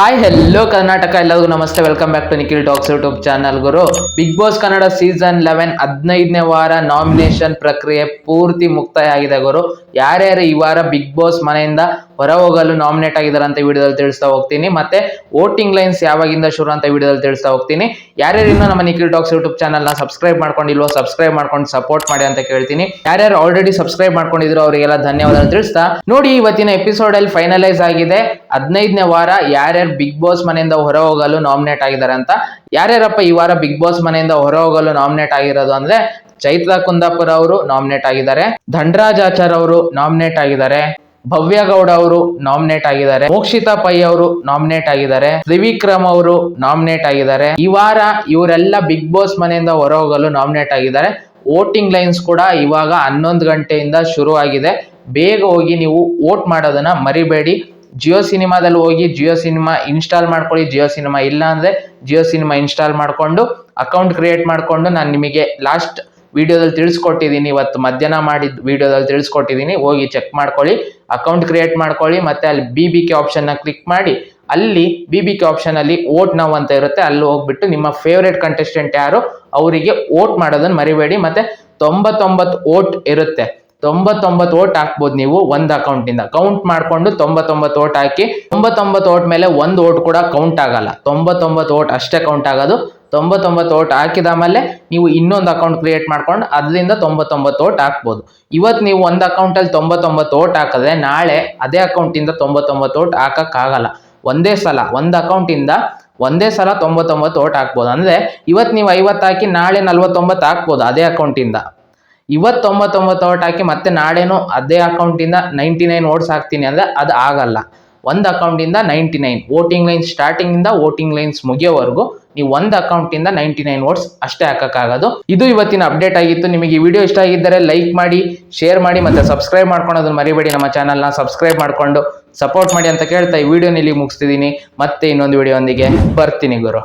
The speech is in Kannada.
ಹಾಯ್ ಹೆಲ್ಲೋ ಕರ್ನಾಟಕ ಎಲ್ಲರಿಗೂ ನಮಸ್ತೆ. Welcome back to Nikhil Talks YouTube channel Guru Bigg Boss Kannada season eleven ಹದಿನೈದನೇ ವಾರ ನಾಮಿನೇಷನ್ ಪ್ರಕ್ರಿಯೆ ಪೂರ್ತಿ ಮುಕ್ತಾಯ ಆಗಿದೆ ಗುರು. ಯಾರ್ಯಾರು ಈ ವಾರ ಬಿಗ್ ಬಾಸ್ ಮನೆಯಿಂದ ಹೊರ ಹೋಗಲು ನಾಮಿನೇಟ್ ಆಗಿದ್ದಾರೆ ಅಂತ ವಿಡಿಯೋದಲ್ಲಿ ತಿಳಿಸ್ತಾ ಹೋಗ್ತೀನಿ. ಮತ್ತೆ ವೋಟಿಂಗ್ ಲೈನ್ಸ್ ಯಾವಾಗಿಂದ ಶುರು ಅಂತ ವಿಡಿಯೋದಲ್ಲಿ ತಿಳಿಸ್ತಾ ಹೋಗ್ತೀನಿ. ಯಾರ್ಯಾರು ಇನ್ನೂ ನಮ್ಮ ನಿಖಿಲ್ ಟಾಕ್ಸ್ ಯೂಟ್ಯೂಬ್ ಚಾನಲ್ನ ಸಬ್ಸ್ಕ್ರೈಬ್ ಮಾಡ್ಕೊಂಡಿಲ್ವೋ ಸಬ್ಸ್ಕ್ರೈಬ್ ಮಾಡ್ಕೊಂಡು ಸಪೋರ್ಟ್ ಮಾಡಿ ಅಂತ ಕೇಳ್ತೀನಿ. ಯಾರ್ಯಾರು ಆಲ್ರೆಡಿ ಸಬ್ಸ್ಕ್ರೈಬ್ ಮಾಡ್ಕೊಂಡಿದ್ರು, ಅವರಿಗೆಲ್ಲ ಧನ್ಯವಾದ ತಿಳಿಸ್ತಾ. ನೋಡಿ, ಇವತ್ತಿನ ಎಪಿಸೋಡ್ ಅಲ್ಲಿ ಫೈನಲೈಸ್ ಆಗಿದೆ. ಹದಿನೈದನೇ ವಾರ ಯಾರ್ಯಾರು ಬಿಗ್ ಬಾಸ್ ಮನೆಯಿಂದ ಹೊರ ಹೋಗಲು ನಾಮಿನೇಟ್ ಆಗಿದ್ದಾರೆ ಅಂತ. ಯಾರ್ಯಾರಪ್ಪ ಈ ವಾರ ಬಿಗ್ ಬಾಸ್ ಮನೆಯಿಂದ ಹೊರ ಹೋಗಲು ನಾಮಿನೇಟ್ ಆಗಿರೋದು ಅಂದ್ರೆ ಚೈತ್ರ ಕುಂದಾಪುರ ಅವರು ನಾಮಿನೇಟ್ ಆಗಿದ್ದಾರೆ. ಧನ್ರಾಜ್ ಆಚಾರ್ ಅವರು ನಾಮಿನೇಟ್ ಆಗಿದ್ದಾರೆ. ಭವ್ಯ ಗೌಡ ಅವರು ನಾಮಿನೇಟ್ ಆಗಿದ್ದಾರೆ. ಮೋಕ್ಷಿತಾ ಪೈ ಅವರು ನಾಮಿನೇಟ್ ಆಗಿದ್ದಾರೆ. ತ್ರಿವಿಕ್ರಮ್ ಅವರು ನಾಮಿನೇಟ್ ಆಗಿದ್ದಾರೆ. ಈ ವಾರ ಇವರೆಲ್ಲ ಬಿಗ್ ಬಾಸ್ ಮನೆಯಿಂದ ಹೊರ ಹೋಗಲು ನಾಮಿನೇಟ್ ಆಗಿದ್ದಾರೆ. ವೋಟಿಂಗ್ ಲೈನ್ಸ್ ಕೂಡ ಇವಾಗ ಹನ್ನೊಂದು ಗಂಟೆಯಿಂದ ಶುರು ಆಗಿದೆ ಬೇಗ ಹೋಗಿ ನೀವು ವೋಟ್ ಮಾಡೋದನ್ನ ಮರಿಬೇಡಿ. ಜಿಯೋ ಸಿನಿಮಾದಲ್ಲಿ ಹೋಗಿ ಜಿಯೋ ಸಿನಿಮಾ ಇನ್ಸ್ಟಾಲ್ ಮಾಡ್ಕೊಳ್ಳಿ, ಜಿಯೋ ಸಿನಿಮಾ ಇಲ್ಲ ಅಂದ್ರೆ ಜಿಯೋ ಸಿನಿಮಾ ಇನ್ಸ್ಟಾಲ್ ಮಾಡಿಕೊಂಡು ಅಕೌಂಟ್ ಕ್ರಿಯೇಟ್ ಮಾಡಿಕೊಂಡು ನಾನು ನಿಮಗೆ ಲಾಸ್ಟ್ ವಿಡಿಯೋದಲ್ಲಿ ತಿಳಿಸ್ಕೊಟ್ಟಿದ್ದೀನಿ, ಇವತ್ತು ಮಧ್ಯಾಹ್ನ ಮಾಡಿದ ವಿಡಿಯೋದಲ್ಲಿ ತಿಳಿಸ್ಕೊಟ್ಟಿದ್ದೀನಿ, ಹೋಗಿ ಚೆಕ್ ಮಾಡ್ಕೊಳ್ಳಿ ಅಕೌಂಟ್ ಕ್ರಿಯೇಟ್ ಮಾಡ್ಕೊಳ್ಳಿ, ಮತ್ತೆ ಅಲ್ಲಿ ಬಿ ಬಿ ಕೆ ಆಪ್ಷನ್ನ ಕ್ಲಿಕ್ ಮಾಡಿ, ಅಲ್ಲಿ ಬಿ ಬಿ ಕೆ ಆಪ್ಷನ್ ಅಲ್ಲಿ ವೋಟ್ ನಾವು ಅಂತ ಇರುತ್ತೆ, ಅಲ್ಲಿ ಹೋಗ್ಬಿಟ್ಟು ನಿಮ್ಮ ಫೇವ್ರೇಟ್ ಕಂಟೆಸ್ಟೆಂಟ್ ಯಾರು, ಅವರಿಗೆ ವೋಟ್ ಮಾಡೋದನ್ನ ಮರಿಬೇಡಿ, ಮತ್ತೆ ತೊಂಬತ್ತೊಂಬತ್ತು ವೋಟ್ ಇರುತ್ತೆ. ತೊಂಬತ್ತೊಂಬತ್ತು ಓಟ್ ಹಾಕ್ಬೋದು ನೀವು ಒಂದು ಅಕೌಂಟಿಂದ ಕೌಂಟ್ ಮಾಡಿಕೊಂಡು ತೊಂಬತ್ತೊಂಬತ್ತು ಓಟ್ ಹಾಕಿ, ತೊಂಬತ್ತೊಂಬತ್ತು ಓಟ್ ಮೇಲೆ ಒಂದು ಓಟ್ ಕೂಡ ಕೌಂಟ್ ಆಗಲ್ಲ. ತೊಂಬತ್ತೊಂಬತ್ತು ಓಟ್ ಅಷ್ಟೇ ಕೌಂಟ್ ಆಗೋದು. ತೊಂಬತ್ತೊಂಬತ್ತು ಓಟ್ ಹಾಕಿದ ಮೇಲೆ ನೀವು ಇನ್ನೊಂದು ಅಕೌಂಟ್ ಕ್ರಿಯೇಟ್ ಮಾಡ್ಕೊಂಡು ಅದರಿಂದ ತೊಂಬತ್ತೊಂಬತ್ತು ಓಟ್ ಹಾಕ್ಬೋದು. ಇವತ್ತು ನೀವು ಒಂದು ಅಕೌಂಟಲ್ಲಿ ತೊಂಬತ್ತೊಂಬತ್ತು ಓಟ್ ಹಾಕಿದ್ರೆ ನಾಳೆ ಅದೇ ಅಕೌಂಟಿಂದ ತೊಂಬತ್ತೊಂಬತ್ತು ಓಟ್ ಹಾಕೋಕ್ಕಾಗಲ್ಲ. ಒಂದೇ ಸಲ, ಒಂದು ಅಕೌಂಟಿಂದ ಒಂದೇ ಸಲ ತೊಂಬತ್ತೊಂಬತ್ತು ಓಟ್ ಹಾಕ್ಬೋದು. ಅಂದರೆ ಇವತ್ತು ನೀವು ಐವತ್ತು ಹಾಕಿ ನಾಳೆ ನಲ್ವತ್ತೊಂಬತ್ತು ಹಾಕ್ಬೋದು ಅದೇ ಅಕೌಂಟಿಂದ ಇವತ್ತು ತೊಂಬತ್ತೊಂಬತ್ತು ಓಟ್ ಹಾಕಿ ಮತ್ತೆ ನಾಳೆನೂ ಅದೇ ಅಕೌಂಟಿಂದ ನೈಂಟಿ ನೈನ್ ಓಟ್ಸ್ ಹಾಕ್ತೀನಿ ಅಂದರೆ ಅದು ಆಗಲ್ಲ. ಒಂದು ಅಕೌಂಟಿಂದ ನೈಂಟಿ ನೈನ್ ವೋಟಿಂಗ್ ಲೈನ್ಸ್ ಸ್ಟಾರ್ಟಿಂಗಿಂದ ವೋಟಿಂಗ್ ಲೈನ್ಸ್ ಮುಗಿಯೋವರೆಗೂ ನೀವು ಒಂದು ಅಕೌಂಟಿಂದ ನೈಂಟಿ ನೈನ್ ಓಟ್ಸ್ ಅಷ್ಟೇ ಹಾಕೋಕ್ಕಾಗೋದು. ಇದು ಇವತ್ತಿನ ಅಪ್ಡೇಟ್ ಆಗಿತ್ತು. ನಿಮಗೆ ಈ ವಿಡಿಯೋ ಇಷ್ಟ ಆಗಿದ್ದರೆ ಲೈಕ್ ಮಾಡಿ ಶೇರ್ ಮಾಡಿ ಮತ್ತು ಸಬ್ಸ್ಕ್ರೈಬ್ ಮಾಡ್ಕೊಳೋದನ್ನು ಮರಿಬೇಡಿ. ನಮ್ಮ ಚಾನಲ್ನ ಸಬ್ಸ್ಕ್ರೈಬ್ ಮಾಡಿಕೊಂಡು ಸಪೋರ್ಟ್ ಮಾಡಿ ಅಂತ ಕೇಳ್ತಾ ಈ ವಿಡಿಯೋನ ಮುಗಿಸ್ತಿದ್ದೀನಿ. ಮತ್ತೆ ಇನ್ನೊಂದು ವಿಡಿಯೋ ಒಂದಿಗೆ ಬರ್ತೀನಿ ಗುರು.